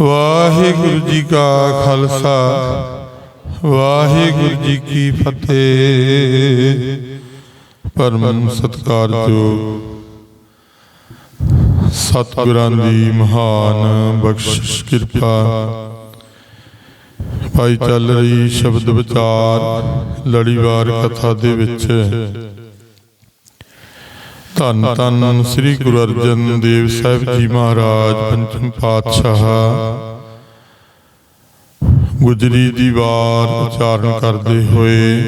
ਵਾਹਿਗੁਰੂ ਜੀ ਕਾ ਖਾਲਸਾ, ਵਾਹਿਗੁਰੂ ਜੀ ਕੀ ਫਤਿਹ। ਪਰਮ ਸਤਿਕਾਰਯੋਗ ਸਤਿਗੁਰਾਂ ਦੀ ਮਹਾਨ ਬਖਸ਼ਿਸ਼ ਕਿਰਪਾ। ਭਾਈ ਚੱਲ ਰਹੀ ਸ਼ਬਦ ਵਿਚਾਰ, ਲੜੀਵਾਰ ਕਥਾ ਦੇ ਵਿੱਚ ਧੰਨ ਧੰਨ ਸ੍ਰੀ ਗੁਰੂ ਅਰਜਨ ਦੇਵ ਸਾਹਿਬ ਜੀ ਮਹਾਰਾਜ ਪੰਚਮ ਪਾਤਸ਼ਾਹ। ਗੁਜਰੀ ਦੀ ਵਾਰ ਉਚਾਰਨ ਕਰਦੇ ਹੋਏ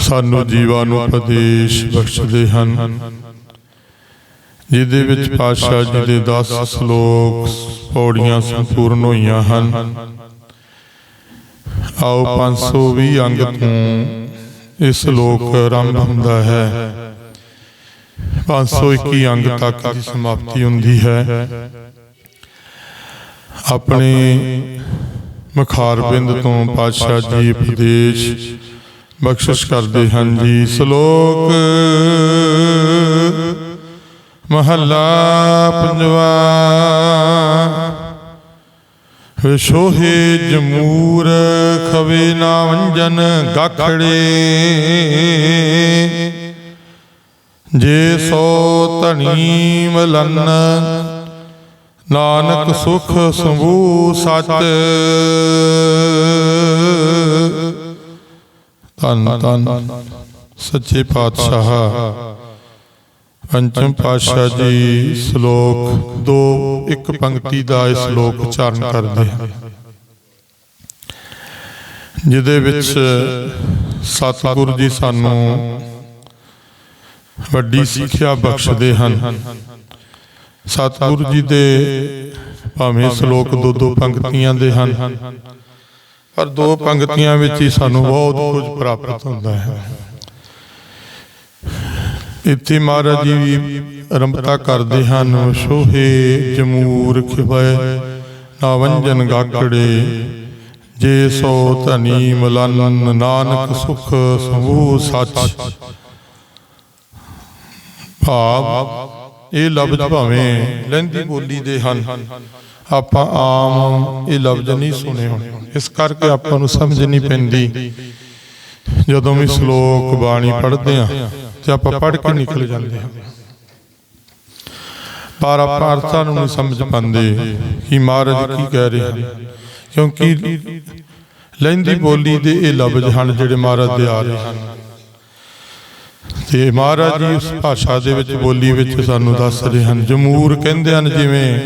ਸਾਨੂੰ ਜੀਵਾਂ ਨੂੰ ਉਪਦੇਸ਼ ਬਖਸ਼ਦੇ ਹਨ। ਜਿਹਦੇ ਵਿੱਚ ਪਾਤਸ਼ਾਹ ਜੀ ਦੇ 10 ਸ਼ਲੋਕ ਪੌੜੀਆਂ ਸੰਪੂਰਨ ਹੋਈਆਂ ਹਨ। ਆਓ 520 ਅੰਗ ਤੋਂ ਇਹ ਸ਼ਲੋਕ ਆਰੰਭ ਹੁੰਦਾ ਹੈ। 521 ਅੰਗ ਤੱਕ ਦੀ ਸਮਾਪਤੀ ਹੁੰਦੀ ਹੈ। ਆਪਣੇ ਮਖਾਰਬਿੰਦ ਤੋਂ ਪਾਤਸ਼ਾਹ ਜੀ ਉਪਦੇਸ਼ ਬਖਸ਼ਿਸ਼ ਕਰਦੇ ਹਨ ਜੀ। ਸ਼ਲੋਕ ਮਹੱਲਾ ਪੰਜਵਾ ਵਿਸ਼ੋਹੇ ਜਮੂਰ ਖਵੇ ਨਾ ਵੰਜਨ ਗਾਖੜੇ। ਜੇ ਸੋ ਧਣੀ ਮਲਨ, ਨਾਨਕ ਸੁਖ ਸੰਭੂ ਸਚ। ਤਨ ਤਨ ਸੱਚੇ ਪਾਤਸ਼ਾਹ। ਪੰਚਮ ਪਾਤਸ਼ਾਹ ਜੀ ਸ਼ਲੋਕ ਦੋ ਇੱਕ ਪੰਕਤੀ ਦਾ ਇਹ ਸ਼ਲੋਕ ਉਚਾਰਨ ਕਰਦੇ ਹਨ। ਜਿਹਦੇ ਵਿੱਚ ਸਤਿਗੁਰੂ ਜੀ ਸਾਨੂੰ ਵੱਡੀ ਸਿੱਖਿਆ ਬਖਸ਼ਦੇ ਹਨ। ਸਤਿਗੁਰੂ ਜੀ ਦੇ ਭਾਵੇਂ ਸ਼ਲੋਕ ਦੋ ਦੋ ਪੰਕਤੀਆਂ ਦੇ ਹਨ। ਪਰ ਦੋ ਪੰਕਤੀਆਂ ਵਿੱਚ ਹੀ ਸਾਨੂੰ ਬਹੁਤ ਕੁਝ ਪ੍ਰਾਪਤ ਹੁੰਦਾ ਹੈ। ਇੱਥੇ ਮਹਾਰਾਜ ਜੀ ਵੀ ਆਰੰਭਤਾ ਕਰਦੇ ਹਨ, ਸੋਹੇ ਜਮੂਰ ਖਿਵੈ ਨਾ ਗਾਕੜੇ, ਜੇ ਸੋ ਧਨੀ ਮਲਨ, ਨਾਨਕ ਸੁਖ ਸੰਭੂ ਸੱਚ। ਭਾਵ, ਇਹ ਲਫ਼ਜ਼ ਭਾਵੇਂ ਲਹਿੰਦੀ ਬੋਲੀ ਦੇ ਹਨ, ਆਪਾਂ ਆਮ ਇਹ ਲਫ਼ਜ਼ ਨਹੀਂ ਸੁਣੇ ਹੋਣੇ। ਇਸ ਕਰਕੇ ਆਪਾਂ ਨੂੰ ਸਮਝ ਨਹੀਂ ਪੈਂਦੀ। ਜਦੋਂ ਵੀ ਸ਼ਲੋਕ ਬਾਣੀ ਪੜ੍ਹਦੇ ਆ ਤੇ ਆਪਾਂ ਪੜ੍ਹ ਕੇ ਨਿਕਲ ਜਾਂਦੇ ਹਾਂ। ਪਰ ਆਪਾਂ ਅਰਥਾਂ ਨੂੰ ਨਹੀਂ ਸਮਝ ਪਾਉਂਦੇ ਕਿ ਮਹਾਰਾਜ ਕੀ ਕਹਿ ਰਹੇ ਕਿਉਂਕਿ ਲਹਿੰਦੀ ਬੋਲੀ ਦੇ ਇਹ ਲਫ਼ਜ਼ ਹਨ ਜਿਹੜੇ ਮਹਾਰਾਜ ਦੇ ਆ ਰਹੇ ਹਨ। ਤੇ ਮਹਾਰਾਜ ਜੀ ਉਸ ਭਾਸ਼ਾ ਦੇ ਵਿੱਚ ਬੋਲੀ ਵਿੱਚ ਸਾਨੂੰ ਦੱਸ ਰਹੇ ਹਨ। ਜਮੂਰ ਕਹਿੰਦੇ ਹਨ ਜਿਵੇਂ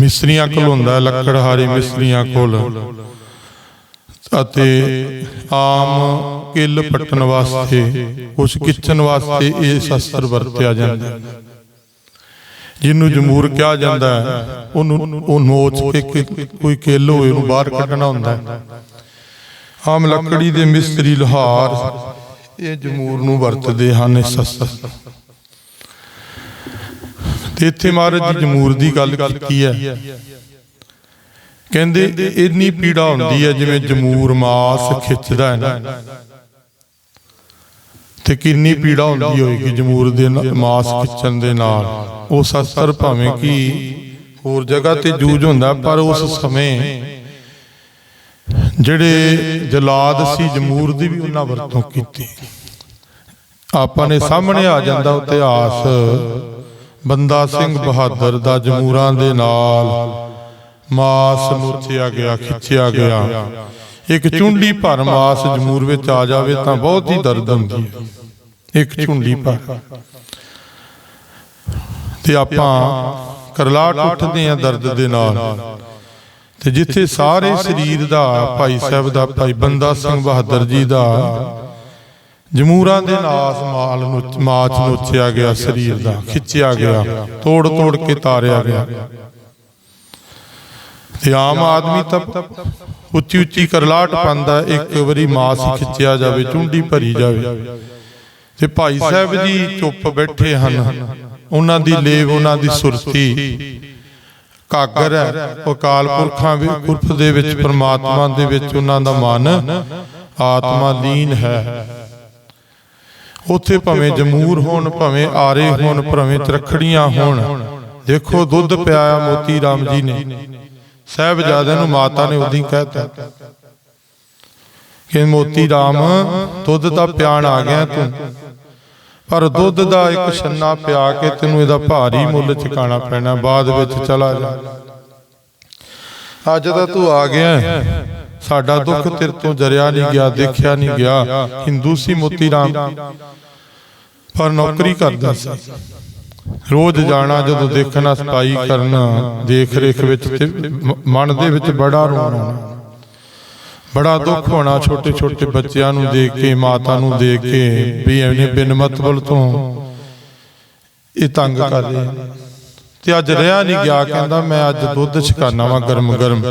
ਮਿਸਰੀਆਂ ਕੋਲ ਹੁੰਦਾ ਲੱਕੜਹਾਰੀ ਮਿਸਰੀਆਂ ਕੋਲ। ਅਤੇ ਆਮ ਕਿੱਲ ਪੱਟਣ ਵਾਸਤੇ ਕੁਛ ਕਿਚਨ ਵਾਸਤੇ ਇਹ ਸ਼ਸਤਰ ਵਰਤਿਆ ਜਾਂਦਾ ਜਿਹਨੂੰ ਜਮੂਰ ਕਿਹਾ ਜਾਂਦਾ ਉਹਨੂੰ ਉਹ ਨੋਚ ਕੇ ਕੋਈ ਕਿੱਲ ਹੋਏ ਉਹਨੂੰ ਬਾਹਰ ਕੱਢਣਾ ਹੁੰਦਾ ਆਮ ਲੱਕੜੀ ਦੇ ਮਿਸਤਰੀ ਲੋਹਾਰ ਇਹ ਜਮੂਰ ਨੂੰ ਵਰਤਦੇ ਹਨ ਇਸ ਸ਼ਸਤਰ ਤੇ। ਇੱਥੇ ਮਹਾਰਾਜ ਜੀ ਜਮੂਰ ਦੀ ਗੱਲ ਕੀਤੀ ਹੈ। ਕਹਿੰਦੇ ਇੰਨੀ ਪੀੜਾ ਹੁੰਦੀ ਹੈ ਜਿਵੇਂ ਜਮੂਰ ਮਾਸ ਖਿੱਚਦਾ ਹੈ ਨਾ। ਤੇ ਕਿੰਨੀ ਪੀੜਾ ਹੁੰਦੀ ਹੋਏਗੀ ਜਮੂਰ ਦੇ ਮਾਸ ਖਿੱਚਣ ਦੇ ਨਾਲ। ਉਹ ਸ਼ਸਤਰ ਭਾਵੇਂ ਕਿ ਹੋਰ ਜਗ੍ਹਾ ਤੇ ਜੂਝ ਹੁੰਦਾ ਪਰ ਉਸ ਸਮੇਂ ਜਿਹੜੇ ਜਲਾਦ ਸੀ ਜਮੂਰ ਦੀ ਵੀ ਉਹਨਾਂ ਵਰਤੋਂ ਕੀਤੀ। ਆਪਾਂ ਨੇ ਸਾਹਮਣੇ ਆ ਜਾਂਦਾ ਇਤਿਹਾਸ। ਬੰਦਾ ਸਿੰਘ ਬਹਾਦਰ ਦਾ ਜਮੂਰਾਂ ਦੇ ਨਾਲ। ਮਾਸ ਨੋਚਿਆ ਗਿਆ, ਖਿੱਚਿਆ ਗਿਆ। ਇੱਕ ਚੁੰਡੀ ਭਰ ਮਾਸ ਜਮੂਰ ਵਿੱਚ ਆ ਜਾਵੇ ਤਾਂ ਬਹੁਤ ਹੀ ਦਰਦ ਹੁੰਦੀ ਹੈ। ਇੱਕ ਚੁੰਡੀ ਭਰ। ਤੇ ਆਪਾਂ ਕਰਲਾਟ ਉੱਠਦੇ ਆ ਦਰਦ ਦੇ ਨਾਲ। ਤੇ ਜਿੱਥੇ ਸਾਰੇ ਸਰੀਰ ਦਾ ਭਾਈ ਸਾਹਿਬ ਦਾ, ਭਾਈ ਬੰਦਾ ਸਿੰਘ ਬਹਾਦਰ ਜੀ ਦਾ ਜਮੂਰਾਂ ਦੇ ਨਾਸ ਮਾਲ ਨੂੰ ਮਾਚ ਨੋਚਿਆ ਗਿਆ, ਸਰੀਰ ਦਾ, ਖਿੱਚਿਆ ਗਿਆ ਤੋੜ ਤੋੜ ਕੇ ਤਾਰਿਆ ਗਿਆ। ਤੇ ਆਮ ਆਦਮੀ ਤਾਂ ਉੱਚੀ ਉੱਚੀ ਕਰਲਾਟ ਪਾਉਂਦਾ ਇੱਕ ਵਾਰੀ ਮਾਸ ਖਿੱਚਿਆ ਜਾਵੇ, ਚੁੰਡੀ ਭਰੀ ਜਾਵੇ। ਤੇ ਭਾਈ ਸਾਹਿਬ ਜੀ ਚੁੱਪ ਬੈਠੇ ਹਨ। ਉਹਨਾਂ ਦੀ ਲੇਵ, ਉਹਨਾਂ ਦੀ ਸੁਰਤੀ ਕਾਗਰ ਹੈ। ਉਹ ਅਕਾਲ ਪੁਰਖਾਂ ਵੀ ਕੁਰਫ ਦੇ ਵਿੱਚ, ਪ੍ਰਮਾਤਮਾ ਦੇ ਵਿੱਚ ਉਹਨਾਂ ਦਾ ਮਨ ਆਤਮਾ ਲੀਨ ਹੈ। ਉੱਥੇ ਭਾਵੇਂ ਜਮੂਰ ਹੋਣ, ਭਾਵੇਂ ਆਰੇ ਹੋਣ, ਭਾਵੇਂ ਤਰਖੜੀਆਂ ਹੋਣ। ਦੇਖੋ ਦੁੱਧ ਪਿਆਇਆ ਮੋਤੀ ਰਾਮ ਜੀ ਨੇ। ਸਾਹਿਬਜ਼ਾਦੇ ਨੂੰ ਮਾਤਾ ਨੇ ਉਦੋਂ ਹੀ ਕਹਿਤਾ। ਕਿ ਮੋਤੀ ਰਾਮ ਦੁੱਧ ਦਾ ਪਿਆਣ ਆ ਗਿਆ ਤੂੰ। ਪਰ ਦੁੱਧ ਦਾ ਇੱਕ ਛੰਨਾ ਪਿਆ ਕੇ ਤੈਨੂੰ ਇਹਦਾ ਭਾਰੀ ਮੁੱਲ ਚੁਕਾਣਾ ਪੈਣਾ ਬਾਅਦ ਵਿੱਚ ਚਲਾ ਜਾ। ਅੱਜ ਤਾਂ ਤੂੰ ਆ ਗਿਆ। ਸਾਡਾ ਦੁੱਖ ਤੇਰੇ ਤੋਂ ਜਰਿਆ ਨਹੀਂ ਗਿਆ ਦੇਖਿਆ ਨਹੀਂ ਗਿਆ। ਹਿੰਦੂ ਸੀ ਮੋਤੀ ਰਾਮ। ਪਰ ਨੌਕਰੀ ਕਰਦਾ ਸੀ। ਰੋਜ਼ ਜਾਣਾ, ਜਦੋਂ ਦੇਖਣਾ ਸਫ਼ਾਈ ਕਰਨਾ ਦੇਖ ਰੇਖ ਵਿੱਚ ਤੇ ਮਨ ਦੇ ਵਿੱਚ ਬੜਾ ਰੋਣਾ। ਬੜਾ ਦੁੱਖ ਹੋਣਾ ਛੋਟੇ ਛੋਟੇ ਬੱਚਿਆਂ ਨੂੰ ਦੇਖ ਕੇ, ਮਾਤਾ ਨੂੰ ਦੇਖ ਕੇ, ਵੀ ਇਹਨੇ ਬਿਨ ਮਤਲਬ ਤੋਂ ਇਹ ਤੰਗ ਕਰ ਰਹੇ ਤੇ ਅੱਜ ਰਿਹਾ ਨਹੀਂ ਗਿਆ, ਕਹਿੰਦਾ ਮੈਂ ਅੱਜ ਦੁੱਧ ਛਕਾਨਾ ਵਾਂ ਗਰਮ ਗਰਮ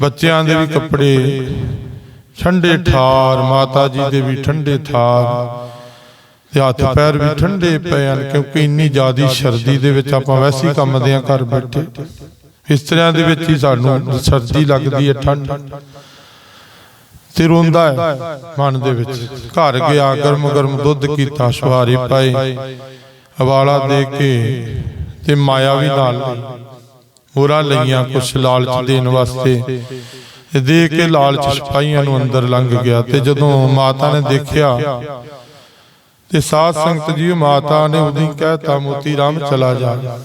ਬੱਚਿਆਂ ਦੇ ਵੀ ਕੱਪੜੇ ਠੰਡੇ ਠਾਰ, ਮਾਤਾ ਜੀ ਦੇ ਵੀ ਠੰਡੇ ਠਾਰ। ਤੇ ਹੱਥ ਪੈਰ ਵੀ ਠੰਡੇ ਪਏ ਹਨ, ਕਿਉਂਕਿ ਇੰਨੀ ਜ਼ਿਆਦੀ ਸਰਦੀ ਦੇ ਵਿੱਚ ਆਪਾਂ ਵੈਸੇ ਹੀ ਕੰਮ ਦੇ ਘਰ ਬੈਠੇ। ਇਸਤਰੀਆਂ ਦੇ ਵਿੱਚ ਹੀ ਸਾਨੂੰ ਸਰਦੀ ਲੱਗਦੀ ਹੈ, ਠੰਡ। ਤੇ ਰੋਂਦਾ ਹੈ ਮਨ ਦੇ ਵਿੱਚ। ਘਰ ਗਿਆ ਗਰਮ ਗਰਮ ਦੁੱਧ ਕੀਤਾ, ਸ਼ਵਾਰੇ ਪਾਏ ਹਵਾਲਾ ਦੇ ਕੇ ਤੇ ਮਾਇਆ ਵੀ ਨਾਲ ਲਈ ਹੋਰਾਂ ਲਈਆਂ ਕੁਛ ਲਾਲਚ ਦੇਣ ਵਾਸਤੇ। ਦੇ ਕੇ ਲਾਲਚ ਸਿਪਾਹੀਆਂ ਨੂੰ ਅੰਦਰ ਲੰਘ ਗਿਆ ਤੇ ਜਦੋਂ ਮਾਤਾ ਨੇ ਦੇਖਿਆ ਤੇ ਸਾਧ ਸੰਗਤ ਜੀ ਮਾਤਾ ਨੇ ਉਦੋਂ ਕਹਿਤਾ ਮੋਤੀ ਰਾਮ ਚਲਾ ਜਾ।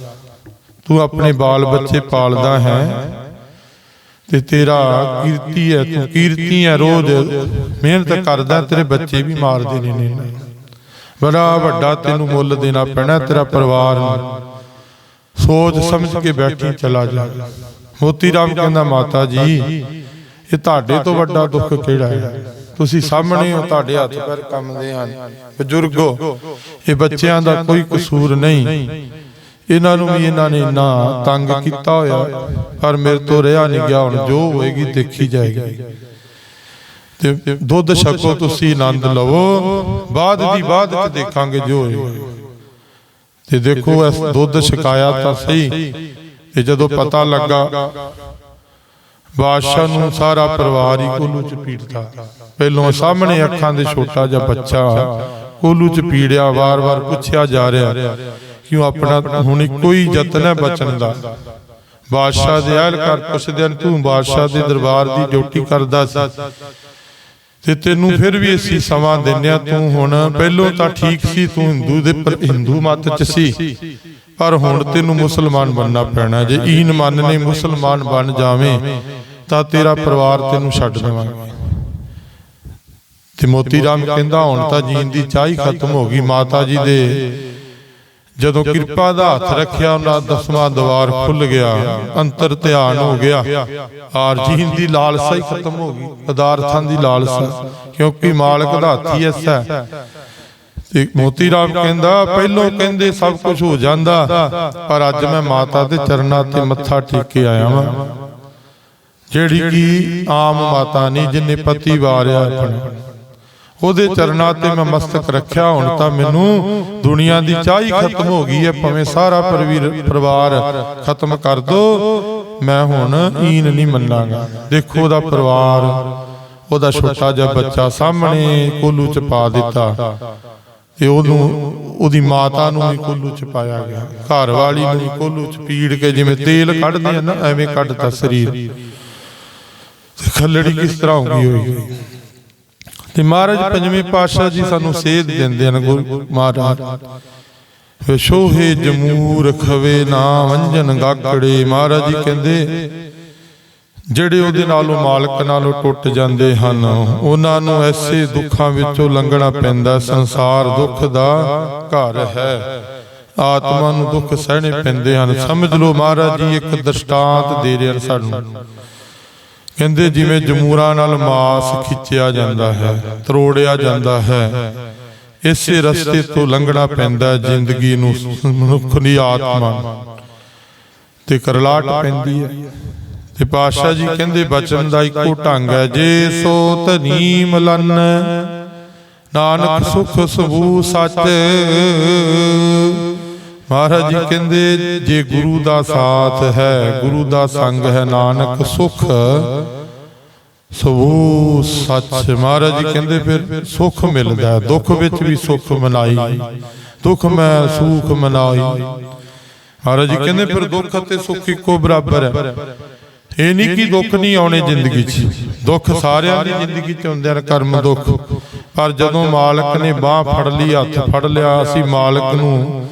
ਤੂੰ ਆਪਣੇ ਬਾਲ ਬੱਚੇ ਪਾਲਦਾ ਹੈ। ਤੇ ਤੇਰਾ ਕੀਰਤੀ ਹੈ, ਤੂੰ ਕੀਰਤੀ ਹੈ ਰੋਜ਼। ਮਿਹਨਤ ਕਰਦਾ, ਤੇਰੇ ਬੱਚੇ ਵੀ ਮਾਰਦੇ ਨੇ ਨੇ। ਬੜਾ ਵੱਡਾ ਤੈਨੂੰ ਮੁੱਲ ਦੇਣਾ ਪੈਣਾ, ਤੇਰਾ ਪਰਿਵਾਰ ਨੂੰ। ਸੋਚ ਸਮਝ ਕੇ ਬੈਠੀ ਚਲਾ ਜਾ। ਮੋਤੀ ਰਾਮ ਕਹਿੰਦਾ, ਮਾਤਾ ਜੀ, ਇਹ ਤੁਹਾਡੇ ਤੋਂ ਵੱਡਾ ਦੁੱਖ ਕਿਹੜਾ ਹੈ? ਤੁਸੀਂ ਸਾਹਮਣੇ ਹੋ ਤੁਹਾਡੇ ਹੱਥ ਪੈਰ ਕੰਮਦੇ ਹਨ। ਬਜ਼ੁਰਗੋ ਇਹ ਬੱਚਿਆਂ ਦਾ ਕੋਈ ਕਸੂਰ ਨਹੀਂ। ਇਹਨਾਂ ਨੂੰ ਵੀ ਇਹਨਾਂ ਨੇ ਇੰਨਾ ਤੰਗ ਕੀਤਾ ਹੋਇਆ ਪਰ ਮੇਰੇ ਤੋਂ ਰਿਹਾ ਨਹੀਂ ਗਿਆ ਹੁਣ ਜੋ ਹੋਏਗੀ ਦੇਖੀ ਜਾਏਗੀ। ਤੇ ਦੁੱਧ ਛਕੋ ਤੁਸੀਂ ਆਨੰਦ ਲਵੋ। ਬਾਅਦ ਦੀ ਬਾਅਦ ਚ ਦੇਖਾਂਗੇ ਜੋ ਹੋਏਗਾ। ਤੇ ਦੇਖੋ ਇਸ ਦੁੱਧ ਛਕਾਇਆ ਤਾਂ ਸਹੀ। ਤੇ ਜਦੋਂ ਪਤਾ ਲੱਗਾ ਬਾਦਸ਼ਾਹ ਨੂੰ ਸਾਰਾ ਪਰਿਵਾਰ ਹੀ ਕੋਲੂ ਚ ਪਹਿਲੋਂ ਸਾਹਮਣੇ ਅੱਖਾਂ ਦੇ ਛੋਟਾ ਜਿਹਾ ਬੱਚਾ ਕੋਲੂ ਚ ਪੀੜਿਆ ਵਾਰ-ਵਾਰ ਪੁੱਛਿਆ ਜਾ ਰਿਹਾ ਕਿਉਂ ਆਪਣਾ ਹੁਣ ਹੀ ਯਤਨ ਹੈ ਬਚਣ ਦਾ? ਬਾਦਸ਼ਾਹ ਦੇ ਅਹਿਲਕਾਰ ਪੁੱਛਦੇ ਹਨ ਤੂੰ ਬਾਦਸ਼ਾਹ ਦੇ ਦਰਬਾਰ ਦੀ ਡਿਊਟੀ ਕਰਦਾ ਸੀ। ਤੇ ਤੈਨੂੰ ਫਿਰ ਵੀ ਅਸੀਂ ਸਮਾਂ ਦਿੰਨਿਆ ਤੂੰ ਹੁਣ ਪਹਿਲੋਂ ਤਾਂ ਠੀਕ ਸੀ ਤੂੰ ਹਿੰਦੂ ਦੇ ਪਰ ਹਿੰਦੂ ਮਤ ਚ ਸੀ। ਪਰ ਹੁਣ ਤੈਨੂੰ ਮੁਸਲਮਾਨ ਬਣਨਾ ਪੈਣਾ ਜੇ ਈਨ ਮੰਨਨੇ ਮੁਸਲਮਾਨ ਬਣ ਜਾਵੇਂ ਤਾਂ ਤੇਰਾ ਪਰਿਵਾਰ ਤੈਨੂੰ ਛੱਡ ਦੇਵਾਂਗੇ ਤੇ ਮੋਤੀ ਰਾਮ ਕਹਿੰਦਾ ਹੁਣ ਤਾਂ ਜੀਣ ਦੀ ਚਾਹ ਖਤਮ ਹੋ ਗਈ ਮਾਤਾ ਜੀ ਦੇ। ਜਦੋਂ ਕਿਰਪਾ ਦਾ ਹੱਥ ਰੱਖਿਆ ਉਹਨਾਂ ਦਸਵਾਂ ਦਵਾਰ ਖੁੱਲ ਗਿਆ। ਅੰਤਰ ਧਿਆਨ ਹੋ ਗਿਆ। ਆਰ ਜੀਨ ਦੀ ਲਾਲਸਾ ਹੀ ਖਤਮ ਹੋ ਗਈ। ਪਦਾਰਥਾਂ ਦੀ ਲਾਲਸਾ। ਕਿਉਂਕਿ ਮਾਲਕ ਦਾ ਹੱਥ ਹੀ ਐਸਾ ਤੇ ਮੋਤੀ ਰਾਮ ਕਹਿੰਦਾ ਪਹਿਲੋਂ ਕਹਿੰਦੇ ਸਭ ਕੁਝ ਹੋ ਜਾਂਦਾ ਪਰ ਅੱਜ ਮੈਂ ਮਾਤਾ ਦੇ ਚਰਨਾਂ ਤੇ ਮੱਥਾ ਟੇਕ ਕੇ ਆਇਆ ਵਾਂ। ਜਿਹੜੀ ਕਿ ਆਮ ਮਾਤਾ ਨਹੀਂ ਜਿਨੇ ਪਤੀ ਵਾਰਿਆ ਆਪਣਾ। ਉਹਦੇ ਚਰਨਾਂ ਤੇ ਮੈਂ ਮਸਤਕ ਰੱਖਿਆ, ਹੁਣ ਤਾਂ ਮੈਨੂੰ ਦੁਨੀਆ ਦੀ ਚਾਹ ਖਤਮ ਹੋ ਗਈ ਹੈ, ਭਾਵੇਂ ਸਾਰਾ ਪਰਿਵਾਰ ਖਤਮ ਕਰ ਦੋ, ਮੈਂ ਹੁਣ ਈਨ ਨਹੀਂ ਮੰਨਾਂਗਾ। ਦੇਖੋ ਉਹਦਾ ਪਰਿਵਾਰ, ਉਹਦਾ ਛੋਟਾ ਜਿਹਾ ਬੱਚਾ ਸਾਹਮਣੇ ਕੋਲੂ ਚ ਪਾ ਦਿੱਤਾ। ਤੇ ਉਹਨੂੰ, ਉਹਦੀ ਮਾਤਾ ਨੂੰ ਵੀ ਕੋਲੂ ਚ ਪਾਇਆ ਗਿਆ। ਘਰ ਵਾਲੀ ਨੂੰ ਕੋਲੂ ਚ ਪੀੜ ਕੇ ਜਿਵੇਂ ਤੇਲ ਕੱਢਦੇ ਆ ਨਾ, ਐਵੇਂ ਕੱਢਤਾ ਸਰੀਰ। ਤੇ ਖੱਲੜੀ ਕਿਸ ਤਰ੍ਹਾਂ ਹੋ ਗਈ ਹੋਈ? ਤੇ ਮਹਾਰਾਜ ਪੰਜਵੇਂ ਪਾਤਸ਼ਾਹ ਜੀ ਸਾਨੂੰ ਸੇਧ ਦਿੰਦੇ ਹਨ, ਗੁਰੂ ਮਹਾਰਾਜ। ਵਿਸ਼ੋਹੇ ਜਮੂਰ ਖਵੇ ਨਾ ਵੰਜਨ ਗਾਕੜੇ, ਮਹਾਰਾਜ ਜੀ ਕਹਿੰਦੇ, ਜਿਹੜੇ ਉਹਦੇ ਨਾਲੋਂ ਮਾਲਕ ਨਾਲੋਂ ਟੁੱਟ ਜਾਂਦੇ ਹਨ, ਉਹਨਾਂ ਨੂੰ ਐਸੇ ਦੁੱਖਾਂ ਵਿੱਚੋਂ ਲੰਘਣਾ ਪੈਂਦਾ, ਸੰਸਾਰ ਦੁੱਖ ਦਾ ਘਰ ਹੈ। ਆਤਮਾ ਨੂੰ ਦੁੱਖ ਸਹਿਣੇ ਪੈਂਦੇ ਹਨ। ਸਮਝ ਲਓ ਮਹਾਰਾਜ ਜੀ, ਇੱਕ ਦ੍ਰਿਸ਼ਟਾਂਤ ਦੇ ਰਹੇ ਹਨ ਸਾਨੂੰ। ਕਹਿੰਦੇ ਜਿਵੇਂ ਜਮੂਰਾਂ ਨਾਲ ਮਾਸ ਖਿੱਚਿਆ ਜਾਂਦਾ ਹੈ, ਤਰੋੜਿਆ ਜਾਂਦਾ ਹੈ। ਇਸੇ ਰਸਤੇ ਤੋਂ ਲੰਘਣਾ ਪੈਂਦਾ ਜ਼ਿੰਦਗੀ ਨੂੰ, ਮਨੁੱਖ ਦੀ ਆਤਮਾ ਤੇ ਕਰਲਾਟ ਪੈਂਦੀ ਹੈ। ਤੇ ਪਾਤਸ਼ਾਹ ਜੀ ਕਹਿੰਦੇ ਬਚਨ ਦਾ ਇੱਕੋ ਢੰਗ ਹੈ, ਜੇ ਸੋ ਧਨੀ ਮਲਨ ਨਾਨਕ ਸੁਖ ਸਬੂ ਸੱਚ। ਮਹਾਰਾਜ ਜੀ ਕਹਿੰਦੇ ਜੇ ਗੁਰੂ ਦਾ ਸਾਥ ਹੈ ਗੁਰੂ ਦਾ ਸੰਗ ਹੈ ਨਾਨਕ ਸੁਖ। ਸਬੂ ਸੱਚ। ਮਹਾਰਾਜ ਜੀ ਕਹਿੰਦੇ ਫਿਰ ਸੁਖ ਮਿਲਦਾ ਹੈ ਦੁੱਖ ਵਿੱਚ ਵੀ ਸੁਖ ਮਨਾਈ। ਦੁੱਖ ਮੈਂ ਸੁਖ ਮਨਾਈ। ਮਹਾਰਾਜ ਜੀ ਕਹਿੰਦੇ ਫਿਰ ਦੁੱਖ ਅਤੇ ਸੁੱਖ ਇੱਕੋ ਬਰਾਬਰ ਹੈ। ਇਹ ਨਹੀਂ ਕਿ ਦੁੱਖ ਨਹੀਂ ਆਉਣੇ ਜ਼ਿੰਦਗੀ 'ਚ। ਦੁੱਖ ਸਾਰਿਆਂ ਦੀ ਜ਼ਿੰਦਗੀ 'ਚ ਹੁੰਦੇ ਹਨ ਕਰਮ ਦੁੱਖ। ਪਰ ਜਦੋਂ ਮਾਲਕ ਨੇ ਬਾਹ ਫੜ ਲਈ ਹੱਥ ਫੜ ਲਿਆ ਅਸੀਂ ਮਾਲਕ ਨੂੰ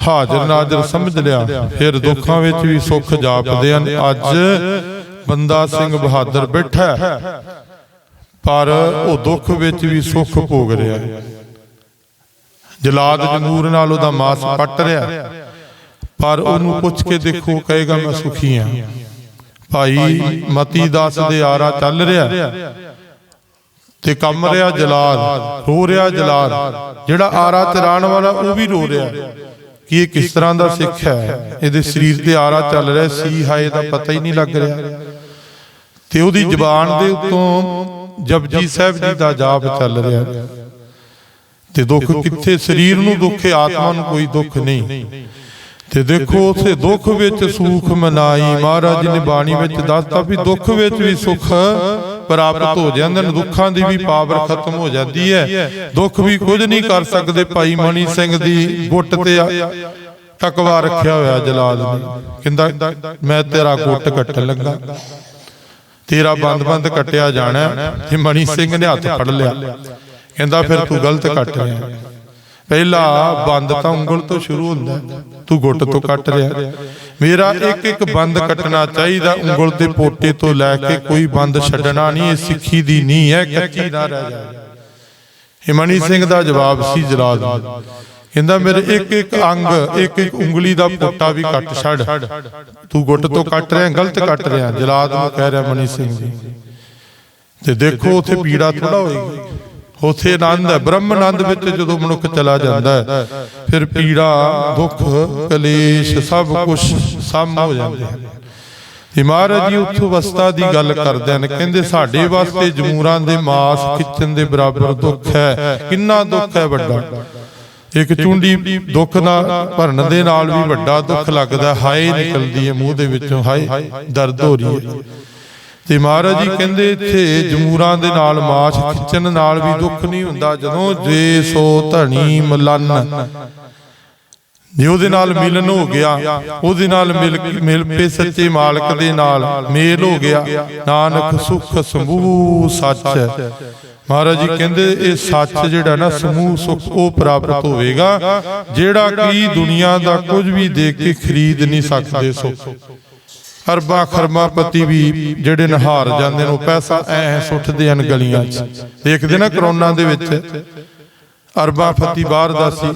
ਹਾਜ਼ਰ ਨਾਜ਼ਰ ਸਮਝ ਲਿਆ। ਫਿਰ ਦੁੱਖਾਂ ਵਿੱਚ ਵੀ ਸੁੱਖ ਜਾਪਦੇ ਹਨ। ਅੱਜ ਬੰਦਾ ਸਿੰਘ ਬਹਾਦਰ ਬੈਠਾ ਪਰ ਉਹ ਦੁੱਖ ਵਿੱਚ ਵੀ ਸੁੱਖ ਭੋਗ ਰਿਹਾ ਜਲਾਦ ਜਮੂਰ ਨਾਲ ਉਹਦਾ ਮਾਸ ਪੱਟ ਰਿਹਾ ਪਰ ਉਹਨੂੰ ਪੁੱਛ ਕੇ ਦੇਖੋ ਕਹੇਗਾ ਮੈਂ ਸੁਖੀ ਹਾਂ। ਭਾਈ ਮਤੀ ਦਾਸ ਦੇ ਆਰਾ ਚੱਲ ਰਿਹਾ ਤੇ ਕੰਮ ਰਿਹਾ ਜਲਾਦ ਰੋ ਰਿਹਾ ਜਲਾਦ। ਜਿਹੜਾ ਆਰਾ ਚਰਾਣ ਵਾਲਾ ਉਹ ਵੀ ਰੋ ਰਿਹਾ ਕਿ ਇਹ ਕਿਸ ਤਰ੍ਹਾਂ ਦਾ ਸਿੱਖ ਹੈ? ਇਹਦੇ ਸਰੀਰ ਤੇ ਆਰਾ ਚੱਲ ਰਿਹਾ ਸੀ ਹਾਏ ਦਾ ਪਤਾ ਹੀ ਨਹੀਂ ਲੱਗ ਰਿਹਾ। ਤੇ ਉਹਦੀ ਜ਼ੁਬਾਨ ਦੇ ਉੱਤੋਂ ਜਪਜੀ ਸਾਹਿਬ ਜੀ ਦਾ ਜਾਪ ਚੱਲ ਰਿਹਾ। ਤੇ ਦੁੱਖ ਕਿੱਥੇ? ਸਰੀਰ ਨੂੰ ਦੁੱਖ ਹੈ ਆਤਮਾ ਨੂੰ ਕੋਈ ਦੁੱਖ ਨਹੀਂ। ਤੇ ਦੇਖੋ ਉਸੇ ਦੁੱਖ ਵਿੱਚ ਸੁਖ ਮਨਾਈ। ਮਹਾਰਾਜ ਨੇ ਬਾਣੀ ਵਿੱਚ ਦੱਸਤਾ ਵੀ ਦੁੱਖ ਵਿੱਚ ਵੀ ਸੁਖ ਪ੍ਰਾਪਤ ਹੋ ਜਾਂਦੇ ਨੇ ਦੁੱਖਾਂ ਦੀ ਵੀ ਪਾਵਰ ਖਤਮ ਹੋ ਜਾਂਦੀ ਹੈ। ਦੁੱਖ ਵੀ ਕੁਝ ਨਹੀਂ ਕਰ ਸਕਦੇ ਭਾਈ ਮਣੀ ਸਿੰਘ ਦੀ ਗੁੱਟ ਤੇ ਟਕਵਾ ਰੱਖਿਆ ਹੋਇਆ ਜਲਾਦ ਨੇ। ਕਹਿੰਦਾ ਮੈਂ ਤੇਰਾ ਗੁੱਟ ਕੱਟਣ ਲੱਗਾ। ਤੇਰਾ ਬੰਦ-ਬੰਦ ਕੱਟਿਆ ਜਾਣਾ। ਤੇ ਮਣੀ ਸਿੰਘ ਨੇ ਹੱਥ ਫੜ ਲਿਆ। ਕਹਿੰਦਾ ਫਿਰ ਤੂੰ ਗਲਤ ਕੱਟ ਰਿਹਾ ਪਹਿਲਾ ਬੰਦ ਤਾਂ ਉਂਗਲ ਤੋਂ ਸ਼ੁਰੂ ਹੁੰਦਾ। ਤੂੰ ਗੁੱਟ ਤੋਂ ਕੱਟ ਰਿਹਾ ਮੇਰਾ ਇੱਕ ਇੱਕ ਬੰਦ ਕੱਟਣਾ ਚਾਹੀਦਾ। ਉਂਗਲ ਦੇ ਪੋਟੇ ਤੋਂ ਲੈ ਕੇ ਕੋਈ ਬੰਦ ਛੱਡਣਾ ਨਹੀਂ ਇਹ ਸਿੱਖੀ ਦੀ ਨਹੀਂ ਹੈ ਕੱਚੀ ਨਾ ਰਹਿ ਜਾਏ ਇਹ ਮਣੀ ਸਿੰਘ ਦਾ ਜਵਾਬ ਸੀ ਜਲਾਦ। ਕਹਿੰਦਾ ਮੇਰੇ ਇੱਕ ਇੱਕ ਅੰਗ ਇੱਕ ਇੱਕ ਉਂਗਲੀ ਦਾ ਪੋਟਾ ਵੀ ਕੱਟ ਛੱਡ। ਤੂੰ ਗੁੱਟ ਤੋਂ ਕੱਟ ਰਿਹਾ ਗਲਤ ਕੱਟ ਰਿਹਾ। ਜਲਾਦ ਨੂੰ ਕਹਿ ਰਿਹਾ ਮਣੀ ਸਿੰਘ ਜੀ। ਤੇ ਦੇਖੋ ਉਥੇ ਪੀੜਾ ਥੋੜਾ ਹੋਏਗੀ। ਉਥੇ ਆਨੰਦ ਹੈ ਬ੍ਰਹਮ ਆਨੰਦ ਵਿੱਚ ਜਦੋਂ ਮਨੁੱਖ ਚਲਾ ਜਾਂਦਾ ਹੈ ਫਿਰ ਪੀੜਾ ਦੁੱਖ ਕਲੇਸ਼ ਸਭ ਕੁਝ ਸਮ ਹੋ ਜਾਂਦੇ ਹਨ ਤੇ ਮਹਾਰਾਜ ਜੀ ਉੱਥੋਂ ਅਵਸਥਾ ਦੀ ਗੱਲ ਕਰਦੇ ਨੇ ਕਹਿੰਦੇ ਸਾਡੇ ਵਾਸਤੇ ਜਮੂਰਾਂ ਦੇ ਮਾਸ ਖਿੱਚਣ ਦੇ ਬਰਾਬਰ ਦੁੱਖ ਹੈ। ਕਿੰਨਾ ਦੁੱਖ ਹੈ ਵੱਡਾ। ਇੱਕ ਚੁੰਡੀ ਦੁੱਖ ਨਾਲ ਭਰਨ ਦੇ ਨਾਲ ਵੀ ਵੱਡਾ ਦੁੱਖ ਲੱਗਦਾ ਹਾਏ ਨਿਕਲਦੀ ਹੈ ਮੂੰਹ ਦੇ ਵਿੱਚੋਂ ਹਾਏ ਦਰਦ ਹੋ ਰਹੀ ਹੈ। ਤੇ ਮਹਾਰਾਜ ਜੀ ਕਹਿੰਦੇ ਇੱਥੇ ਜਮੂਰਾਂ ਦੇ ਨਾਲ ਮਾਛ ਖਿੱਚਣ ਨਾਲ ਵੀ ਦੁੱਖ ਨਹੀਂ ਹੁੰਦਾ, ਜਦੋਂ ਜੇ ਸੋ ਧਣੀ ਮਲਨ। ਜੇ ਉਹਦੇ ਨਾਲ ਮਿਲਨ ਹੋ ਗਿਆ, ਉਹਦੇ ਨਾਲ ਮਿਲ ਮਿਲ ਪੇ ਸੱਚੇ ਮਾਲਕ ਦੇ ਨਾਲ ਮੇਲ ਹੋ ਗਿਆ, ਨਾਨਕ ਸੁਖ ਸਮੂਹ ਸੱਚ। ਮਹਾਰਾਜ ਜੀ ਕਹਿੰਦੇ ਇਹ ਸੱਚ ਜਿਹੜਾ ਨਾ, ਸਮੂਹ ਸੁਖ ਉਹ ਪ੍ਰਾਪਤ ਹੋਵੇਗਾ, ਜਿਹੜਾ ਕਿ ਦੁਨੀਆ ਦਾ ਕੁਝ ਵੀ ਦੇਖ ਕੇ ਖਰੀਦ ਨਹੀਂ ਸਕਦੇ ਸੁਖ। ਅਰਬਾਂ ਖਰਮਾਂ ਵੀ ਜਿਹੜੇ ਨਹਾਰ ਜਾਂਦੇ ਨੇ, ਉਹ ਪੈਸਾ ਐ ਸੁੱਟਦੇ ਹਨ ਗਲੀਆਂ 'ਚ। ਦੇਖਦੇ ਨਾ ਕਰੋਨਾ ਦੇ ਵਿੱਚ ਅਰਬਾਂ ਫਤੀ ਬਾਹਰ ਦਾ ਸੀ,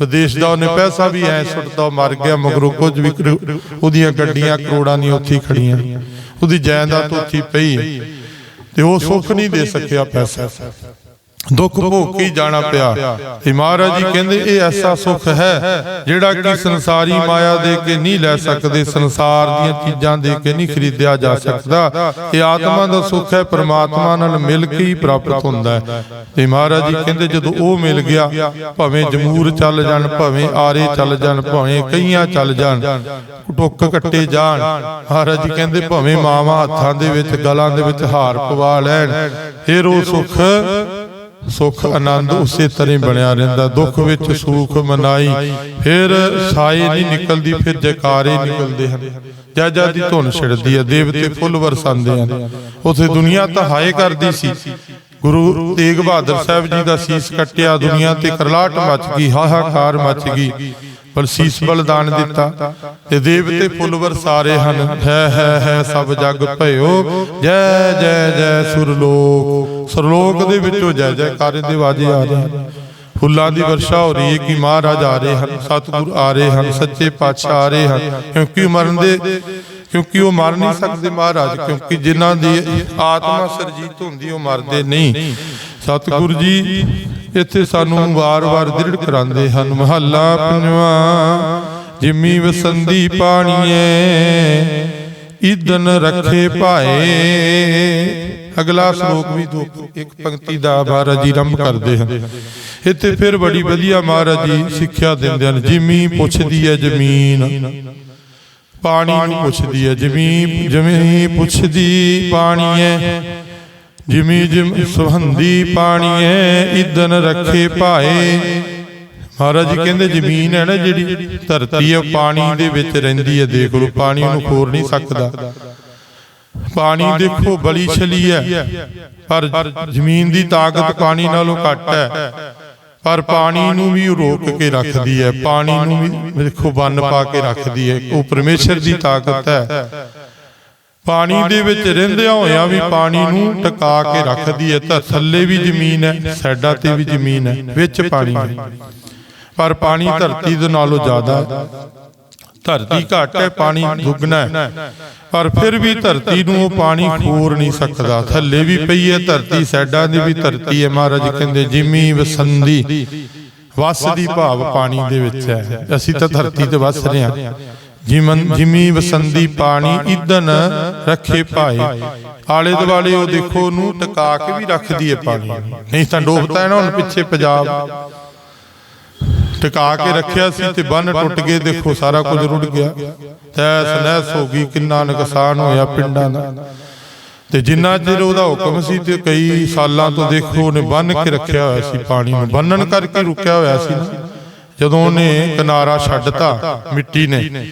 ਵਿਦੇਸ਼ ਦਾ ਉਹਨੇ ਪੈਸਾ ਵੀ ਐ ਸੁੱਟਦਾ ਮਰ ਗਿਆ, ਮਗਰੋਂ ਕੁਝ ਵੀ ਉਹਦੀਆਂ ਗੱਡੀਆਂ, ਕਰੋੜਾਂ ਦੀਆਂ ਉੱਥੇ ਖੜੀਆਂ। ਉਹਦੀ ਜਾਇਦਾਦ ਉੱਥੇ ਪਈ। ਤੇ ਉਹ ਸੁੱਖ ਨਹੀਂ ਦੇ ਸਕਿਆ ਪੈਸਾ। ਦੁੱਖ ਭੋਗ ਕੇ ਜਾਣਾ ਪਿਆ? ਤੇ ਮਹਾਰਾਜ ਜੀ ਕਹਿੰਦੇ ਇਹ ਐਸਾ ਸੁੱਖ ਹੈ ਜਿਹੜਾ ਕਿ ਸੰਸਾਰੀ ਮਾਇਆ ਦੇ ਕੇ ਨਹੀਂ ਲੈ ਸਕਦੇ ਸੰਸਾਰ ਦੀਆਂ ਚੀਜ਼ਾਂ ਦੇ ਕੇ ਨਹੀਂ ਖਰੀਦਿਆ ਜਾ ਸਕਦਾ। ਇਹ ਆਤਮਾ ਦਾ ਸੁੱਖ ਹੈ ਪ੍ਰਮਾਤਮਾ ਨਾਲ ਮਿਲ ਕੇ ਹੀ ਪ੍ਰਾਪਤ ਹੁੰਦਾ ਹੈ। ਤੇ ਮਹਾਰਾਜ ਜੀ ਕਹਿੰਦੇ ਜਦੋਂ ਉਹ ਮਿਲ ਗਿਆ ਭਾਵੇਂ ਜਮੂਰ ਚੱਲ ਜਾਣ ਭਾਵੇਂ ਆਰੇ ਚੱਲ ਜਾਣ ਭਾਵੇਂ ਕਈਆਂ ਚੱਲ ਜਾਣ ਟੁੱਕ ਕੱਟੇ ਜਾਣ। ਮਹਾਰਾਜ ਜੀ ਕਹਿੰਦੇ ਭਾਵੇਂ ਮਾਵਾਂ ਹੱਥਾਂ ਦੇ ਵਿੱਚ ਗਲਾਂ ਦੇ ਵਿੱਚ ਹਾਰ ਪਵਾ ਲੈਣ ਫਿਰ ਉਹ ਸੁੱਖ ਸੁਖ ਆਨੰਦ ਉਸੇ ਤਰ੍ਹਾਂ ਬਣਿਆ ਰਹਿੰਦਾ ਦੁੱਖ ਵਿੱਚ ਸੁਖ ਮਨਾਈ ਫਿਰ ਸਾਏ ਨਹੀਂ ਨਿਕਲਦੀ ਫਿਰ ਜੈਕਾਰੇ ਨਿਕਲਦੇ ਹਨ। ਜੈ ਜੈ ਦੀ ਧੁਨ ਛਿੜਦੀ ਹੈ ਦੇਵਤੇ ਫੁੱਲ ਵਰਸਾਉਂਦੇ ਹਨ। ਉਥੇ ਦੁਨੀਆ ਤਾਂ ਹਾਏ ਕਰਦੀ ਸੀ। ਗੁਰੂ ਤੇਗ ਬਹਾਦਰ ਸਾਹਿਬ ਜੀ ਦਾ ਸੀਸ ਕੱਟਿਆ ਦੁਨੀਆ ਤੇ ਕਰਲਾਟ ਮਚ ਗਈ ਹਾਹਾਕਾਰ ਮਚ ਗਈ। ਪਰ ਸੀਸ ਬਲਿਦਾਨ ਦਿੱਤਾ। ਤੇ ਦੇਵਤੇ ਫੁੱਲ ਵਰਸਾਰੇ ਹਨ। ਹੈ ਹੈ ਹੈ ਸਭ ਜਗ ਭਇਓ। ਜੈ ਜੈ ਜੈ ਸੁਰਲੋਕ। ਸੁਰਲੋਕ ਦੇ ਵਿੱਚੋਂ ਜੈ ਜੈਕਾਰੇ ਦੇ ਵਾਜੇ ਆ ਰਹੇ ਫੁੱਲਾਂ ਦੀ ਵਰਸ਼ਾ ਹੋ ਰਹੀ ਹੈ ਕਿ ਮਹਾਰਾਜ ਆ ਰਹੇ ਹਨ ਸਤਿਗੁਰ ਆ ਰਹੇ ਹਨ ਸੱਚੇ ਪਾਤਸ਼ਾਹ ਆ ਰਹੇ ਹਨ। ਕਿਉਂਕਿ ਮਰਨ ਦੇ ਕਿਉਂਕਿ ਉਹ ਮਰ ਨਹੀਂ ਸਕਦੇ ਮਹਾਰਾਜ। ਕਿਉਂਕਿ ਜਿਨ੍ਹਾਂ ਦੀ ਆਤਮਾ ਸਰਜੀਤ ਹੁੰਦੀ ਉਹ ਮਰਦੇ ਨਹੀਂ। ਸਤਿਗੁਰ ਜੀ ਇੱਥੇ ਸਾਨੂੰ ਵਾਰ-ਵਾਰ ਦ੍ਰਿੜ ਕਰਾਉਂਦੇ ਹਨ। ਮਹੱਲਾ ਪੰਜਵਾਂ, ਜਿਮੀ ਵਸੰਦੀ ਪਾਣੀਏ ਇਦਨ ਰੱਖੇ ਭਾਏ। ਅਗਲਾ ਸ਼ਲੋਕ ਵੀ ਦੋ ਇੱਕ ਪੰਕਤੀ ਦਾ ਮਹਾਰਾਜ ਜੀ ਆਰੰਭ ਕਰਦੇ ਹਨ। ਇੱਥੇ ਫਿਰ ਬੜੀ ਵਧੀਆ ਮਹਾਰਾਜ ਜੀ ਸਿੱਖਿਆ ਦਿੰਦੇ ਹਨ। ਜਿਮੀ ਪੁੱਛਦੀ ਹੈ ਜ਼ਮੀਨ, ਪਾਣੀ ਨੂੰ ਪੁੱਛਦੀ ਹੈ ਜ਼ਮੀਨ। ਜ਼ਮੀਨ ਪੁੱਛਦੀ ਪਾਣੀਏ ਜਿਮੀ ਜਿਮ ਸੁਹੰਦੀ ਪਾਣੀਏ ਇਦਨ ਰੱਖੇ ਭਾਏ। ਮਹਾਰਾਜ ਜੀ ਕਹਿੰਦੇ, ਜ਼ਮੀਨ ਹੈ ਨਾ ਜਿਹੜੀ, ਧਰਤੀ ਹੈ, ਪਾਣੀ ਦੇ ਵਿੱਚ ਰਹਿੰਦੀ ਹੈ। ਦੇਖ ਲਓ, ਪਾਣੀ ਉਹਨੂੰ ਖੋਰ ਨਹੀਂ ਸਕਦਾ। ਪਾਣੀ ਦੇਖੋ, ਬਲੀ ਛਲੀ ਹੈ। ਪਰ ਜ਼ਮੀਨ ਦੀ ਤਾਕਤ ਪਾਣੀ ਨਾਲੋਂ ਘੱਟ ਹੈ। ਪਰ ਪਾਣੀ ਨੂੰ ਵੀ ਰੋਕ ਕੇ ਰੱਖਦੀ ਹੈ। ਪਾਣੀ ਨੂੰ ਵੀ, ਦੇਖੋ, ਬੰਨ ਪਾ ਕੇ ਰੱਖਦੀ ਹੈ। ਉਹ ਪਰਮੇਸ਼ਰ ਦੀ ਤਾਕਤ ਹੈ। ਪਾਣੀ ਦੇ ਵਿੱਚ ਰਹਿੰਦਿਆਂ ਹੋਇਆਂ ਵੀ ਪਾਣੀ ਨੂੰ ਟਿਕਾ ਕੇ ਰੱਖਦੀ ਹੈ। ਤਾਂ ਥੱਲੇ ਵੀ ਜ਼ਮੀਨ ਹੈ ਸਾਈਡਾਂ ਤੇ ਵੀ ਜ਼ਮੀਨ ਹੈ। ਵਿੱਚ ਪਾਣੀ ਹੈ। ਪਰ ਪਾਣੀ ਧਰਤੀ ਦੇ ਨਾਲੋਂ ਜ਼ਿਆਦਾ ਹੈ ਧਰਤੀ ਘੱਟ ਹੈ ਪਾਣੀ ਦੁੱਗਣਾ ਹੈ। ਪਰ ਫਿਰ ਵੀ ਧਰਤੀ ਨੂੰ ਉਹ ਪਾਣੀ ਖੋਰ ਨਹੀਂ ਸਕਦਾ। ਥੱਲੇ ਵੀ ਪਈ ਹੈ ਧਰਤੀ ਸਾਈਡਾਂ ਦੀ ਵੀ ਧਰਤੀ ਹੈ। ਮਹਾਰਾਜ ਕਹਿੰਦੇ ਜਿਮੀ ਵਸੰਦੀ ਵਸਦੀ। ਭਾਵ ਪਾਣੀ ਦੇ ਵਿੱਚ ਹੈ। ਅਸੀਂ ਤਾਂ ਧਰਤੀ ਤੇ ਵਸ ਰਹੇ ਹਾਂ। ਜਿਮਨ ਜਿਮੀ ਵਸੰਦੀ ਪਾਣੀ ਇਦਨ ਰੱਖੇ ਪਾਏ ਆਲੇ ਦੁਆਲੇ ਉਹ ਦੇਖੋ ਉਹਨੂੰ ਟਿਕਾ ਕੇ ਵੀ ਰੱਖਦੀ ਹੈ ਪਾਣੀ। ਨਹੀਂ ਤਾਂ ਡੋਬਦਾ ਹੈ ਨਾ ਹੁਣ ਪਿੱਛੇ ਪੰਜਾਬ। ਟਿਕਾ ਕੇ ਰੱਖਿਆ ਸੀ ਤੇ ਬੰਨ ਟੁੱਟ ਗਏ ਦੇਖੋ ਸਾਰਾ ਕੁਝ ਰੁੜ ਗਿਆ। ਤੈਸ ਨਹਿਸ ਹੋ ਗਈ ਕਿੰਨਾ ਨੁਕਸਾਨ ਹੋਇਆ ਪਿੰਡਾਂ ਦਾ। ਤੇ ਜਿੰਨਾ ਚਿਰ ਉਹਦਾ ਹੁਕਮ ਸੀ ਤੇ ਕਈ ਸਾਲਾਂ ਤੋਂ ਦੇਖੋ ਉਹਨੇ ਬੰਨ ਕੇ ਰੱਖਿਆ ਹੋਇਆ ਸੀ ਪਾਣੀ ਨੂੰ। ਬੰਨਣ ਕਰਕੇ ਰੁਕਿਆ ਹੋਇਆ ਸੀ ਨਾ। ਜਦੋਂ ਉਹਨੇ ਕਿਨਾਰਾ ਛੱਡਤਾ ਮਿੱਟੀ ਨੇ।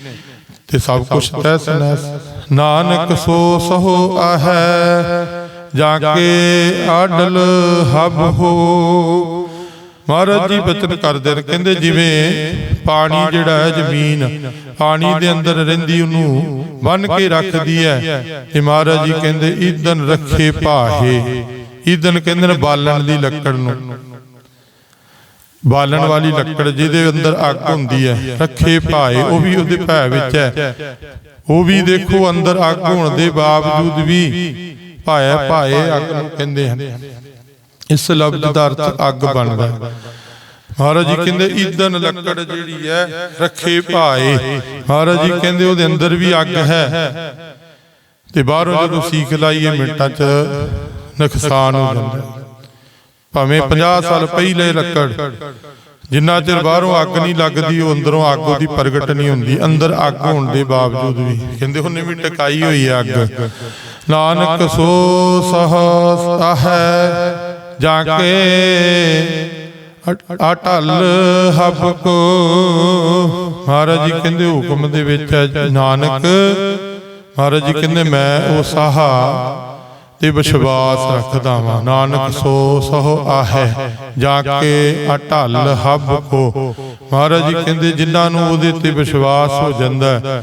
ਤੇ ਸਭ ਕੁਝ ਤੈਸ ਨਹਿਸ ਨਾਨਕ ਸੋ ਸਹੋ ਆਹੈ ਜਾ ਕੇ ਆਡਲ ਹਬ ਹੋ। ਮਹਾਰਾਜ ਜੀ ਬਚਨ ਕਰਦੇ ਨੇ ਕਹਿੰਦੇ ਜਿਵੇਂ ਪਾਣੀ ਜਿਹੜਾ ਹੈ ਜ਼ਮੀਨ ਪਾਣੀ ਦੇ ਅੰਦਰ ਰਹਿੰਦੀ ਉਹਨੂੰ ਬੰਨ ਕੇ ਰੱਖਦੀ ਹੈ। ਤੇ ਮਹਾਰਾਜ ਜੀ ਕਹਿੰਦੇ ਈਦਨ ਰੱਖੇ ਭਾਹੇ। ਈਦਨ ਕਹਿੰਦੇ ਨੇ ਬਾਲਣ ਦੀ ਲੱਕੜ ਨੂੰ। ਬਾਲਣ ਵਾਲੀ ਲੱਕੜ ਜਿਹਦੇ ਅੰਦਰ ਅੱਗ ਹੁੰਦੀ ਹੈ ਰੱਖੇ ਭਾਏ ਉਹ ਵੀ ਉਹਦੇ ਭੈ ਵਿੱਚ ਹੈ। ਉਹ ਵੀ ਦੇਖੋ ਅੰਦਰ ਅੱਗ ਹੋਣ ਦੇ ਬਾਵਜੂਦ ਵੀ ਭਾਇਆ ਭਾਏ ਅੱਗ ਨੂੰ ਕਹਿੰਦੇ ਹਨ। ਇਸ ਲਫ਼ਜ਼ ਦਾ ਅਰਥ ਅੱਗ ਬਣਦਾ ਹੈ। ਮਹਾਰਾਜ ਜੀ ਕਹਿੰਦੇ ਈਦਨ ਲੱਕੜ ਜਿਹੜੀ ਹੈ ਰੱਖੇ ਭਾਏ। ਮਹਾਰਾਜ ਜੀ ਕਹਿੰਦੇ ਉਹਦੇ ਅੰਦਰ ਵੀ ਅੱਗ ਹੈ। ਤੇ ਬਾਹਰੋਂ ਜਦੋਂ ਸੀਖ ਲਾਈਏ ਮਿੰਟਾਂ 'ਚ ਨੁਕਸਾਨ ਹੋ ਜਾਂਦਾ। ਭਾਵੇਂ 50 ਸਾਲ ਪਹਿਲੇ ਲੱਕੜ ਜਿੰਨਾ ਚਿਰ ਬਾਹਰੋਂ ਅੱਗ ਨਹੀਂ ਲੱਗਦੀ ਉਹ ਅੰਦਰੋਂ ਅੱਗ ਉਹਦੀ ਪ੍ਰਗਟ ਨਹੀਂ ਹੁੰਦੀ ਅੰਦਰ ਅੱਗ ਹੋਣ ਦੇ ਬਾਵਜੂਦ ਵੀ। ਕਹਿੰਦੇ ਉਹਨੇ ਵੀ ਟਿਕਾਈ ਹੋਈ ਹੈ ਅੱਗ। ਨਾਨਕ ਸੋ ਸਹਸਤਾ ਹੈ ਜਾ ਕੇ ਅਟ- ਅਟਲ ਹਬ ਕੋ। ਮਹਾਰਾਜ ਜੀ ਕਹਿੰਦੇ ਹੁਕਮ ਦੇ ਵਿੱਚ ਹੈ ਨਾਨਕ। ਮਹਾਰਾਜ ਜੀ ਕਹਿੰਦੇ ਮੈਂ ਉਹ ਸਾਹਾ। ਤੇ ਵਿਸ਼ਵਾਸ ਰੱਖਦਾ ਵਾਂ। ਨਾਨਕ ਸੋ ਸਹੁ ਆਹੈ ਜਾ ਕੇ ਅਟਲ ਹਬ ਕੋ। ਮਹਾਰਾਜ ਜੀ ਕਹਿੰਦੇ, ਜਿਨ੍ਹਾਂ ਨੂੰ ਉਹਦੇ ਤੇ ਵਿਸ਼ਵਾਸ ਹੋ ਜਾਂਦਾ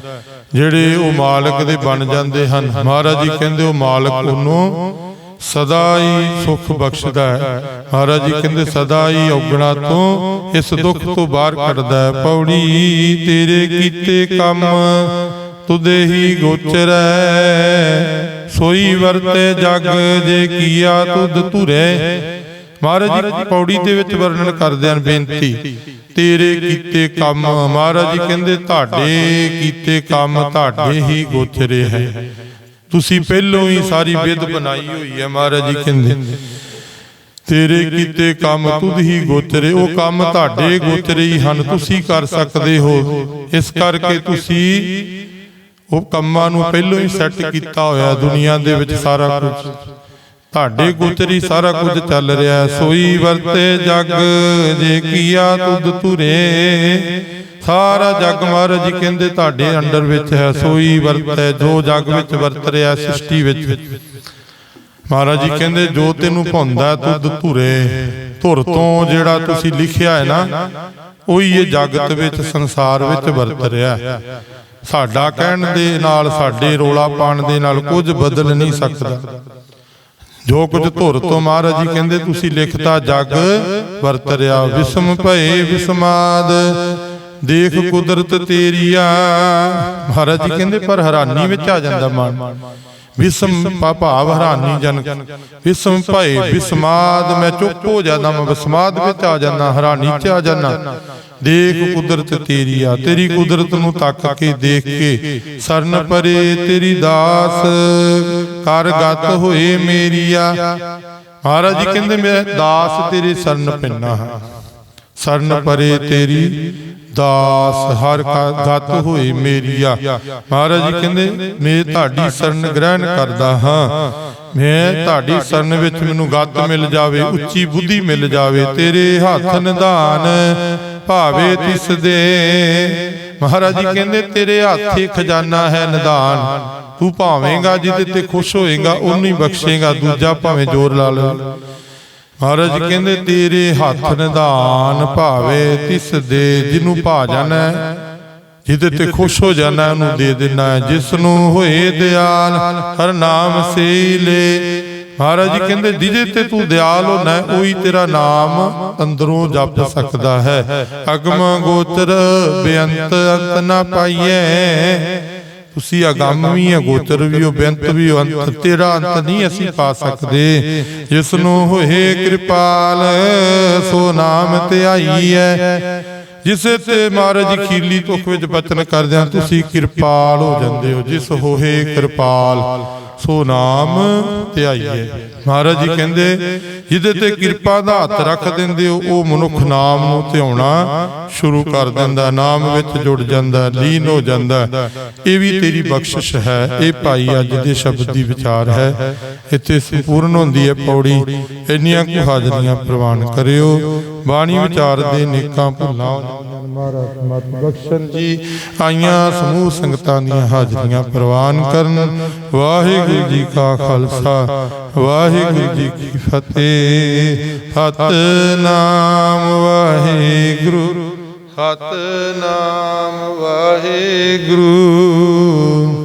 ਜਿਹੜੇ ਉਹ ਮਾਲਕ ਦੇ ਬਣ ਜਾਂਦੇ ਹਨ। ਮਹਾਰਾਜ ਜੀ ਕਹਿੰਦੇ, ਉਹ ਮਾਲਕ ਉਹਨੂੰ ਸਦਾ ਹੀ ਸੁਖ ਬਖਸ਼ਦਾ ਹੈ। ਮਹਾਰਾਜ ਜੀ ਕਹਿੰਦੇ, ਸਦਾ ਹੀ ਔਗਣਾ ਤੋਂ ਇਸ ਦੁੱਖ ਤੋਂ ਬਾਹਰ ਕੱਢਦਾ ਹੈ। ਪੌੜੀ ਤੇਰੇ ਕੀਤੇ ਕੰਮ ਤੁਦੇ ਹੀ ਗੋਚਰੈ। ਸੋਈ ਵਰਤੇ ਜਗ ਜੇ ਕੀਆ ਤੁਧ ਧੁਰੇ। ਮਹਾਰਾਜ ਜੀ ਪੌੜੀ ਦੇ ਵਿੱਚ ਵਰਣਨ ਕਰਦੇ ਹਨ ਬੇਨਤੀ। ਤੇਰੇ ਕੀਤੇ ਕੰਮ ਮਹਾਰਾਜ ਜੀ ਕਹਿੰਦੇ ਤੁਹਾਡੇ ਕੀਤੇ ਕੰਮ ਤੁਹਾਡੇ ਹੀ ਗੋਚਰੇ ਹੈ। ਤੁਸੀਂ ਪਹਿਲੋਂ ਹੀ ਸਾਰੀ ਵਿਧ ਬਣਾਈ ਹੋਈ ਹੈ ਮਹਾਰਾਜ ਜੀ ਕਹਿੰਦੇ। ਤੇਰੇ ਕੀਤੇ ਕੰਮ ਤੁਧ ਹੀ ਗੋਚਰੇ ਉਹ ਕੰਮ ਤੁਹਾਡੇ ਗੋਚਰੇ ਹੀ ਹਨ ਤੁਸੀਂ ਕਰ ਸਕਦੇ ਹੋ। ਇਸ ਕਰਕੇ ਤੁਸੀਂ ਉਹ ਕੰਮਾਂ ਨੂੰ ਪਹਿਲੋਂ ਹੀ ਸੈੱਟ ਕੀਤਾ ਹੋਇਆ ਦੁਨੀਆ ਦੇ ਵਿੱਚ ਸਾਰਾ ਕੁਝ। ਤੁਹਾਡੇ ਗੋਚਰੀ ਸਾਰਾ ਕੁਝ ਚੱਲ ਰਿਹਾ ਸੋਈ ਵਰਤੇ ਜਗ, ਜੇ ਕੀਆ ਤੁਧ ਤੁਰੇ ਸਾਰਾ ਜਗ ਮਹਾਰਾਜ ਜੀ ਕਹਿੰਦੇ ਤੁਹਾਡੇ ਅੰਡਰ ਵਿੱਚ ਹੈ। ਸੋਈ ਵਰਤੈ, ਜੋ ਜਗ ਵਿੱਚ ਵਰਤ ਰਿਹਾ ਸ੍ਰਿਸ਼ਟੀ ਵਿੱਚ। ਮਹਾਰਾਜ ਜੀ ਕਹਿੰਦੇ, ਜੋ ਤੈਨੂੰ ਭੁੰਦਾ ਤੁਧ ਧੁਰੇ। ਧੁਰ ਤੋਂ ਜਿਹੜਾ ਤੁਸੀਂ ਲਿਖਿਆ ਹੈ ਨਾ, ਉਹੀ ਇਹ ਜਗਤ ਵਿੱਚ, ਸੰਸਾਰ ਵਿੱਚ ਵਰਤ ਰਿਹਾ ਹੈ। ਸਾਡਾ ਕਹਿਣ ਦੇ ਨਾਲ, ਸਾਡੇ ਰੋਲਾ ਪਾਣ ਦੇ ਨਾਲ ਕੁਝ ਬਦਲ ਨਹੀਂ ਸਕਦਾ। ਜੋ ਕੁਝ ਧੁਰ ਤੋਂ ਮਹਾਰਾਜ ਜੀ ਕਹਿੰਦੇ, ਤੁਸੀਂ ਲਿਖਤਾ ਜਗ, ਵਰਤ ਰਿਹਾ ਵਿਸਮ ਭਏ ਵਿਸਮਾਦ। ਦੇਖ ਕੁਦਰਤ ਤੇਰੀਆ ਮਹਾਰਾਜ ਜੀ ਕਹਿੰਦੇ, ਪਰ ਹੈਰਾਨੀ ਵਿੱਚ ਆ ਜਾਂਦਾ ਮਨ। ਵਿਸਮ ਭਾਵ ਹੈਰਾਨੀ ਜਨਕ। ਵਿਸਮ ਭਏ ਵਿਸਮਾਦ, ਮੈਂ ਚੁੱਪ ਹੋ ਜਾਂਦਾ, ਮੈਂ ਵਿਸਮਾਦ ਵਿੱਚ ਆ ਜਾਂਦਾ, ਹੈਰਾਨੀ ਚ ਆ ਜਾਂਦਾ। ਦੇਖ ਕੁਦਰਤ ਤੇਰੀ ਆ ਤੇਰੀ ਕੁਦਰਤ ਨੂੰ ਤੱਕ ਕੇ ਦੇਖ ਕੇ ਸਰਨ ਪਰੇ ਤੇਰੀ ਦਾਸ ਕਰ ਗਤ ਹੋਏ ਮੇਰੀਆ। ਮਹਾਰਾਜ ਜੀ ਕਹਿੰਦੇ ਮੈਂ ਦਾਸ ਤੇਰੇ ਸਰਨ ਪੈਣਾ ਹਾਂ। ਸਰਨ ਪਰੇ ਤੇਰੀ ਦਾਸ ਹਰ ਕਾ ਗਤ ਹੋਈ ਮੇਰੀਆ। ਮਹਾਰਾਜ ਜੀ ਕਹਿੰਦੇ ਮੈਂ ਤੁਹਾਡੀ ਸ਼ਰਨ ਗ੍ਰਹਿਣ ਕਰਦਾ ਹਾਂ। ਮੈਂ ਤੁਹਾਡੀ ਸ਼ਰਨ ਵਿੱਚ ਮੈਨੂੰ ਗਤ ਮਿਲ ਜਾਵੇ ਉੱਚੀ ਬੁੱਧੀ ਮਿਲ ਜਾਵੇ ਤੇਰੇ ਹੱਥ ਨਿਧਾਨ ਭਾਵੇ ਤਿਸ ਦੇ। ਮਹਾਰਾਜ ਜੀ ਕਹਿੰਦੇ, ਤੇਰੇ ਹੱਥੇ ਖਜ਼ਾਨਾ ਹੈ ਨਿਦਾਨ। ਤੂੰ ਭਾਵੇਂਗਾ ਜਿਹਦੇ ਤੇ ਖੁਸ਼ ਹੋਏਗਾ, ਉਹਨੂੰ ਹੀ ਬਖਸ਼ੇਗਾ। ਦੂਜਾ ਭਾਵੇਂ ਜ਼ੋਰ ਲਾ ਲਵੇ ਮਹਾਰਾਜ ਕਹਿੰਦੇ, ਤੇਰੇ ਹੱਥ ਨਿਦਾਨ ਭਾਵੇ ਤਿਸ ਦੇ, ਜਿਹਨੂੰ ਭਾ ਜਾਣਾ, ਜਿਹਦੇ ਤੇ ਖੁਸ਼ ਹੋ ਜਾਣਾ, ਉਹਨੂੰ ਦੇ ਦੇਣਾ ਹੈ। ਜਿਸ ਨੂੰ ਹੋਏ ਦਿਆਲ, ਹਰ ਨਾਮ ਸੇ ਲੈ। ਮਹਾਰਾਜ ਜੀ ਕਹਿੰਦੇ ਜਿਹਦੇ ਤੇ ਤੂੰ ਦਿਆਲ ਹੋਣਾ ਉਹੀ ਤੇਰਾ ਨਾਮ ਅੰਦਰੋਂ ਜਪ ਸਕਦਾ ਹੈ। ਅਗਮ ਗੋਚਰ ਬੇਅੰਤ ਅੰਤ ਨਾ ਪਾਈਐ। ਤੁਸੀਂ ਅਗੰਮ ਵੀ ਹੈ ਗੋਚਰ ਵੀ ਹੋ ਬੇਅੰਤ ਵੀ ਹੋ ਅੰਤ ਤੇਰਾ ਅੰਤ ਨਹੀਂ ਅਸੀਂ ਪਾ ਸਕਦੇ। ਜਿਸ ਨੂੰ ਹੋਏ ਕਿਰਪਾਲ ਸੋ ਨਾਮ ਧਿਆਈ ਹੈ। ਜਿਸੇ ਤੇ ਮਹਾਰਾਜ ਜੀ ਖੀਰਲੀ ਤੁਖ ਵਿੱਚ ਬਚਨ ਕਰਦਿਆਂ ਤੁਸੀਂ ਕਿਰਪਾਲ ਹੋ ਜਾਂਦੇ ਹੋ ਜਿਸ ਹੋਏ ਕਿਰਪਾਲ। ਸੋ ਨਾਮ ਧਿਆਈਏ ਮਹਾਰਾਜ ਜੀ ਕਹਿੰਦੇ, ਜਿਹਦੇ ਤੇ ਕਿਰਪਾ ਦਾ ਹੱਥ ਰੱਖ ਦਿੰਦੇ ਹੋ, ਉਹ ਮਨੁੱਖ ਨਾਮ ਨੂੰ ਧਿਆਉਣਾ ਸ਼ੁਰੂ ਕਰ ਦਿੰਦਾ, ਨਾਮ ਵਿੱਚ ਜੁੜ ਜਾਂਦਾ, ਲੀਨ ਹੋ ਜਾਂਦਾ। ਇਹ ਵੀ ਤੇਰੀ ਬਖਸ਼ਿਸ਼ ਹੈ। ਇਹ ਭਾਈ ਅੱਜ ਦੇ ਸ਼ਬਦ ਦੀ ਵਿਚਾਰ ਹੈ। ਇੱਥੇ ਸੰਪੂਰਨ ਹੁੰਦੀ ਹੈ ਪੌੜੀ। ਇੰਨੀਆਂ ਕੁ ਹਾਜ਼ਰੀਆਂ ਪ੍ਰਵਾਨ ਕਰਿਓ। ਬਾਣੀ ਵਿਚਾਰ ਦੇ ਨੇਕਾਂ ਭੁੱਲਾਂ। ਮਹਾਰਾਜ ਮਤ ਬਖਸ਼ਣ ਜੀ। ਆਈਆਂ ਸਮੂਹ ਸੰਗਤਾਂ ਦੀਆਂ ਹਾਜ਼ਰੀਆਂ ਪ੍ਰਵਾਨ ਕਰਨ। ਵਾਹਿਗੁਰੂ ਜੀ ਕਾ ਖਾਲਸਾ। ਵਾਹਿਗੁਰੂ ਜੀ ਕੀ ਫਤਿਹ। ਸਤਨਾਮ ਵਾਹਿਗੁਰੂ। ਸਤਨਾਮ ਵਾਹਿਗੁਰੂ।